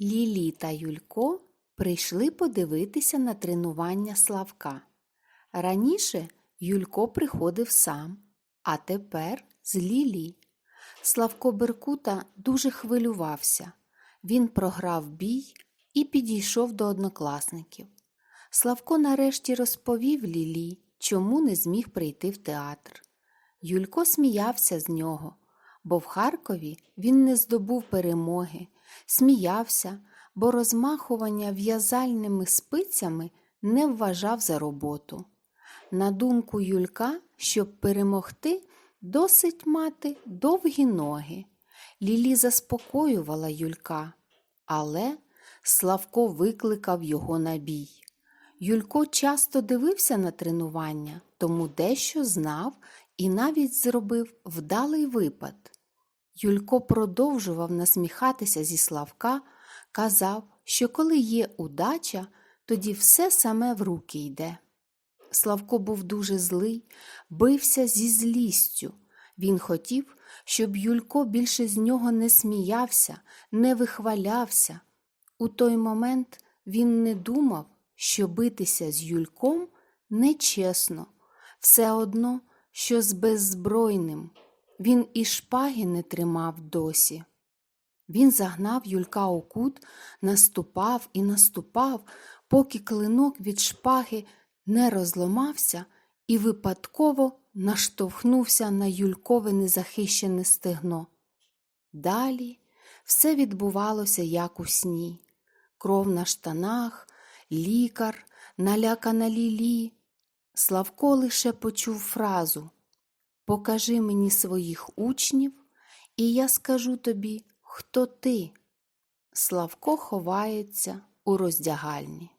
Лілі та Юлько прийшли подивитися на тренування Славка. Раніше Юлько приходив сам, а тепер з Лілі. Славко Беркута дуже хвилювався. Він програв бій і підійшов до однокласників. Славко нарешті розповів Лілі, чому не зміг прийти в театр. Юлько сміявся з нього, бо в Харкові він не здобув перемоги, сміявся, бо розмахування в'язальними спицями не вважав за роботу. На думку Юлька, щоб перемогти, досить мати довгі ноги. Лілі заспокоювала Юлька, але Славко викликав його на бій. Юлько часто дивився на тренування, тому дещо знав і навіть зробив вдалий випад. Юлько продовжував насміхатися зі Славка, казав, що коли є удача, тоді все саме в руки йде. Славко був дуже злий, бився зі злістю. Він хотів, щоб Юлько більше з нього не сміявся, не вихвалявся. У той момент він не думав, що битися з Юльком нечесно, все одно, що з беззбройним. Він і шпаги не тримав досі. Він загнав Юлька у кут, наступав і наступав, поки клинок від шпаги не розломався і випадково наштовхнувся на Юлькове незахищене стегно. Далі все відбувалося як у сні. Кров на штанах, лікар, налякана лілі. Славко лише почув фразу Покажи мені своїх учнів, і я скажу тобі, хто ти. Славко ховається у роздягальні.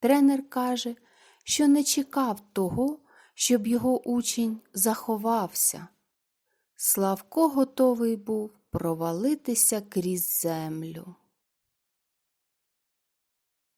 Тренер каже, що не чекав того, щоб його учень заховався. Славко готовий був провалитися крізь землю.